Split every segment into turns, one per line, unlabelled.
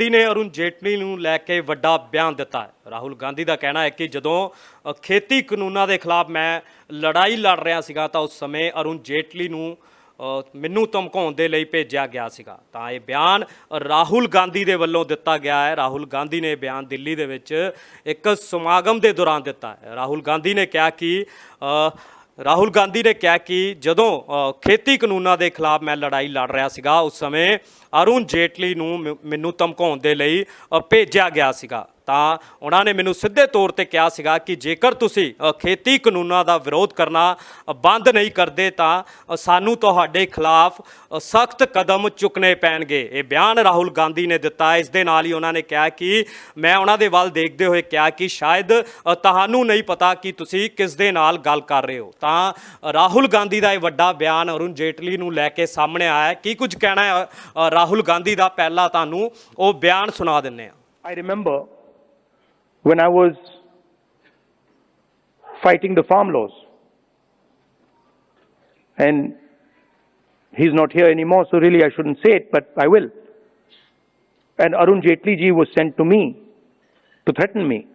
ਗਾਂਧੀ ਨੇ ਅਰੁਣ ਜੇਟਲੀ ਨੂੰ ਲੈ ਕੇ ਵੱਡਾ ਬਿਆਨ ਦਿੱਤਾ ਹੈ। ਰਾਹੁਲ ਗਾਂਧੀ ਦਾ ਕਹਿਣਾ ਹੈ ਕਿ ਜਦੋਂ ਖੇਤੀ ਕਾਨੂੰਨਾਂ ਦੇ ਖਿਲਾਫ ਮੈਂ ਲੜਾਈ ਲੜ ਰਿਹਾ ਸੀਗਾ ਤਾਂ ਉਸ ਸਮੇਂ ਅਰੁਣ ਜੇਟਲੀ ਨੂੰ ਅ, ਮੈਨੂੰ ਧਮਕਾਉਣ ਦੇ ਲਈ ਭੇਜਿਆ ਗਿਆ ਸੀਗਾ। ਤਾਂ ਇਹ ਬਿਆਨ ਰਾਹੁਲ ਗਾਂਧੀ ਦੇ ਵੱਲੋਂ ਦਿੱਤਾ ਗਿਆ ਹੈ। ਰਾਹੁਲ ਗਾਂਧੀ ਨੇ ਇਹ ਬਿਆਨ ਦਿੱਲੀ ਦੇ ਵਿੱਚ ਇੱਕ ਸਮਾਗਮ ਦੇ ਦੌਰਾਨ ਦਿੱਤਾ ਹੈ। ਰਾਹੁਲ ਗਾਂਧੀ ਨੇ ਕਿਹਾ ਕਿ ਅ, ਰਾਹੁਲ ਗਾਂਧੀ ਨੇ ਕਿਹਾ ਕਿ ਜਦੋਂ ਖੇਤੀ ਕਾਨੂੰਨਾਂ ਦੇ ਖਿਲਾਫ ਮੈਂ ਲੜਾਈ ਲੜ ਰਿਹਾ ਸੀਗਾ, ਉਸ ਸਮੇਂ ਅਰੁਣ ਜੇਟਲੀ ਨੂੰ ਮ- ਮੈਨੂੰ ਧਮਕਾਉਣ ਦੇ ਲਈ ਭੇਜਿਆ ਗਿਆ ਸੀਗਾ। ਤਾਂ ਉਹਨਾਂ ਨੇ ਮੈਨੂੰ ਸਿੱਧੇ ਤੌਰ ਤੇ ਕਿਹਾ ਸੀਗਾ ਕਿ ਜੇਕਰ ਤੁਸੀਂ ਖੇਤੀ ਕਾਨੂੰਨਾਂ ਦਾ ਵਿਰੋਧ ਕਰਨਾ ਬੰਦ ਨਹੀਂ ਕਰਦੇ ਤਾਂ ਸਾਨੂੰ ਤੁਹਾਡੇ ਖਿਲਾਫ ਸਖਤ ਕਦਮ ਚੁੱਕਣੇ ਪੈਣਗੇ। ਇਹ ਬਿਆਨ ਰਾਹੁਲ ਗਾਂਧੀ ਨੇ ਦਿੱਤਾ। ਇਸ ਦੇ ਨਾਲ ਹੀ ਉਹਨਾਂ ਨੇ ਕਿਹਾ ਕਿ ਮੈਂ ਉਹਨਾਂ ਦੇ ਵੱਲ ਦੇਖਦੇ ਹੋਏ ਕਿਹਾ ਕਿ ਸ਼ਾਇਦ ਤੁਹਾਨੂੰ ਨਹੀਂ ਪਤਾ ਕਿ ਤੁਸੀਂ ਕਿਸ ਦੇ ਨਾਲ ਗੱਲ ਕਰ ਰਹੇ ਹੋ। ਤਾਂ ਰਾਹੁਲ ਗਾਂਧੀ ਦਾ ਇਹ ਵੱਡਾ ਬਿਆਨ ਅਰੁਣ ਜੇਟਲੀ ਨੂੰ ਲੈ ਕੇ ਸਾਹਮਣੇ ਆਇਆ। ਕੀ ਕੁਝ ਕਹਿਣਾ ਹੈ? ਰਾਹੁਲ ਗਾਂਧੀ ਦਾ ਪਹਿਲਾਂ ਤੁਹਾਨੂੰ ਉਹ ਬਿਆਨ ਸੁਣਾ ਦਿੰਨੇ ਆ
I remember when I was fighting the farm laws. And he's not here anymore, so really I shouldn't say it, but I will. And Arun Jaitley ji was sent to me to threaten me.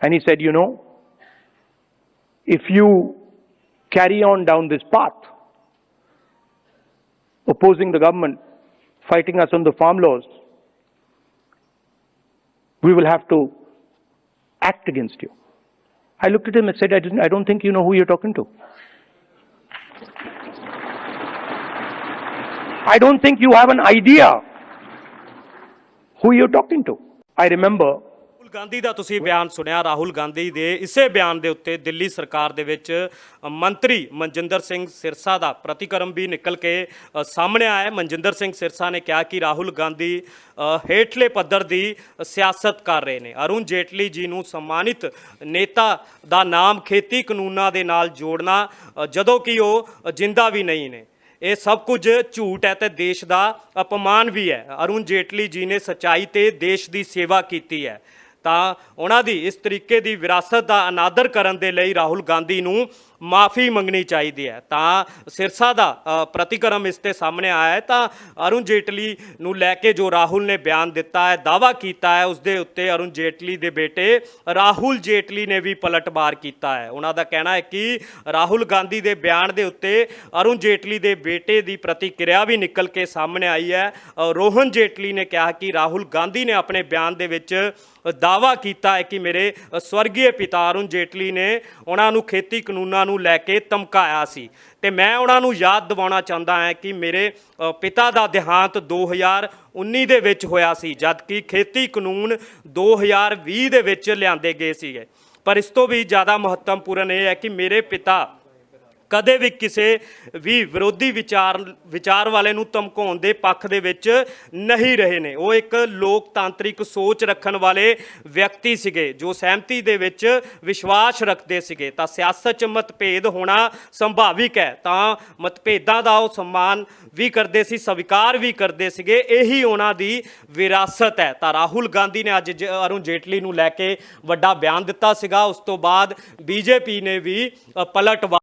And he said, you know, if you carry on down this path, opposing the government, fighting us on the farm laws, we will have to act against you. I looked at him and said, I, didn't, I don't think you know who you're talking to. I don't think you have an idea who you're talking to. I remember
Gandhi ਦਾ ਤੁਸੀਂ ਬਿਆਨ ਸੁਣਿਆ, ਰਾਹੁਲ ਗਾਂਧੀ ਦੇ ਇਸੇ ਬਿਆਨ ਦੇ ਉੱਤੇ ਦਿੱਲੀ ਸਰਕਾਰ ਦੇ ਵਿੱਚ ਮੰਤਰੀ ਮਨਜਿੰਦਰ ਸਿੰਘ ਸਿਰਸਾ ਦਾ ਪ੍ਰਤੀਕਰਮ ਵੀ ਨਿਕਲ ਕੇ ਸਾਹਮਣੇ ਆਇਆ ਮਨਜਿੰਦਰ ਸਿੰਘ ਸਿਰਸਾ ਨੇ ਕਿਹਾ ਕਿ ਰਾਹੁਲ ਗਾਂਧੀ ਹੇਠਲੇ ਪੱਧਰ ਦੀ ਸਿਆਸਤ ਕਰ ਰਹੇ ਨੇ। ਅਰੁਣ ਜੇਟਲੀ ਜੀ ਨੂੰ ਸਨਮਾਨਿਤ ਨੇਤਾ ਦਾ ਨਾਮ ਖੇਤੀ ਕਾਨੂੰਨਾਂ ਦੇ ਨਾਲ ਜੋੜਨਾ ਜਦੋਂ ਕਿ ਉਹ ਜਿੰਦਾ ਵੀ ਨਹੀਂ ਨੇ। ਇਹ ਸਭ ਕੁਝ ਝੂਠ ਹੈ ਤੇ ਦੇਸ਼ ਦਾ ਅਪਮਾਨ ਵੀ ਹੈ। ਅਰੁਣ ਜੇਟਲੀ ਜੀ ਨੇ ਸਚਾਈ ਤੇ ਦੇਸ਼ ਦੀ ਸੇਵਾ ਕੀਤੀ ਹੈ। ਤਾਂ ਉਹਨਾਂ ਦੀ ਇਸ ਤਰੀਕੇ ਦੀ ਵਿਰਾਸਤ ਦਾ ਅਨਾਦਰ ਕਰਨ ਦੇ ਲਈ ਰਾਹੁਲ ਗਾਂਧੀ ਨੂੰ ਮਾਫੀ ਮੰਗਣੀ ਚਾਹੀਦੀ ਹੈ। ਤਾਂ ਸਿਰਸਾ ਦਾ ਪ੍ਰਤੀਕਰਮ ਇਸ ਤੇ ਸਾਹਮਣੇ ਆਇਆ ਹੈ। ਤਾਂ ਅਰੁਣ ਜੇਟਲੀ ਨੂੰ ਲੈ ਕੇ ਜੋ ਰਾਹੁਲ ਨੇ ਬਿਆਨ ਦਿੱਤਾ ਹੈ ਦਾਵਾ ਕੀਤਾ ਹੈ ਉਸ ਦੇ ਉੱਤੇ ਅਰੁਣ ਜੇਟਲੀ ਦੇ ਬੇਟੇ ਰਾਹੁਲ ਜੇਟਲੀ ਨੇ ਵੀ ਪਲਟਵਾਰ ਕੀਤਾ ਹੈ। ਉਹਨਾਂ ਦਾ ਕਹਿਣਾ ਹੈ ਕਿ ਰਾਹੁਲ ਗਾਂਧੀ ਦੇ ਬਿਆਨ ਦੇ ਉੱਤੇ ਅਰੁਣ ਜੇਟਲੀ ਦੇ ਬੇਟੇ ਦੀ ਪ੍ਰਤੀਕਿਰਿਆ ਵੀ ਨਿਕਲ ਕੇ ਸਾਹਮਣੇ ਆਈ ਹੈ। ਰੋਹਨ ਜੇਟਲੀ ਨੇ ਕਿਹਾ ਕਿ ਰਾਹੁਲ ਗਾਂਧੀ ਨੇ ਆਪਣੇ ਬਿਆਨ ਦੇ ਵਿੱਚ ਦਾਵਾ ਕੀਤਾ ਹੈ ਕਿ ਮੇਰੇ ਸਵਰਗੀ ਪਿਤਾ ਅਰੁਣ ਜੇਟਲੀ ਨੇ ਉਹਨਾਂ ਨੂੰ ਖੇਤੀ ਕਾਨੂੰਨਾਂ ਨੂੰ ਲੈ ਕੇ ਧਮਕਾਇਆ ਸੀ। ਤੇ ਮੈਂ ਉਹਨਾਂ ਨੂੰ ਯਾਦ ਦਿਵਾਉਣਾ ਚਾਹੁੰਦਾ ਹਾਂ ਕਿ ਮੇਰੇ ਪਿਤਾ ਦਾ ਦੇਹਾਂਤ 2019 ਦੇ ਵਿੱਚ ਹੋਇਆ ਸੀ, ਜਦਕਿ ਖੇਤੀ ਕਾਨੂੰਨ 2020 ਦੇ ਵਿੱਚ ਲਿਆਂਦੇ ਗਏ ਸੀਗੇ। ਪਰ ਇਸ ਤੋਂ ਵੀ ਜ਼ਿਆਦਾ ਮਹੱਤਵਪੂਰਨ ਇਹ ਹੈ ਕਿ ਮੇਰੇ ਪਿਤਾ ਕਦੇ ਵੀ ਕਿਸੇ ਵੀ ਵਿਰੋਧੀ ਵਿਚਾਰ ਵਿਚਾਰ ਵਾਲੇ ਨੂੰ ਧਮਕਾਉਣ ਦੇ ਪੱਖ ਦੇ ਵਿੱਚ ਨਹੀਂ ਰਹੇ ਨੇ। ਉਹ ਇੱਕ ਲੋਕਤਾਂਤਰਿਕ ਸੋਚ ਰੱਖਣ ਵਾਲੇ ਵਿਅਕਤੀ ਸੀਗੇ, ਜੋ ਸਹਿਮਤੀ ਦੇ ਵਿੱਚ ਵਿਸ਼ਵਾਸ ਰੱਖਦੇ ਸੀਗੇ। ਤਾਂ ਸਿਆਸਤ 'ਚ ਮਤਭੇਦ ਹੋਣਾ ਸੰਭਾਵਿਕ ਹੈ। ਤਾਂ ਮਤਭੇਦਾਂ ਦਾ ਉਹ ਸਨਮਾਨ ਵੀ ਕਰਦੇ ਸੀ, ਸਵੀਕਾਰ ਵੀ ਕਰਦੇ ਸੀਗੇ। ਇਹੀ ਉਹਨਾਂ ਦੀ ਵਿਰਾਸਤ ਹੈ। ਤਾਂ ਰਾਹੁਲ ਗਾਂਧੀ ਨੇ ਅੱਜ ਜ- ਅਰੁਣ ਜੇਟਲੀ ਨੂੰ ਲੈ ਕੇ ਵੱਡਾ ਬਿਆਨ ਦਿੱਤਾ ਸੀਗਾ। ਉਸ ਤੋਂ ਬਾਅਦ ਬੀਜੇਪੀ ਨੇ ਵੀ ਪਲਟਵਾ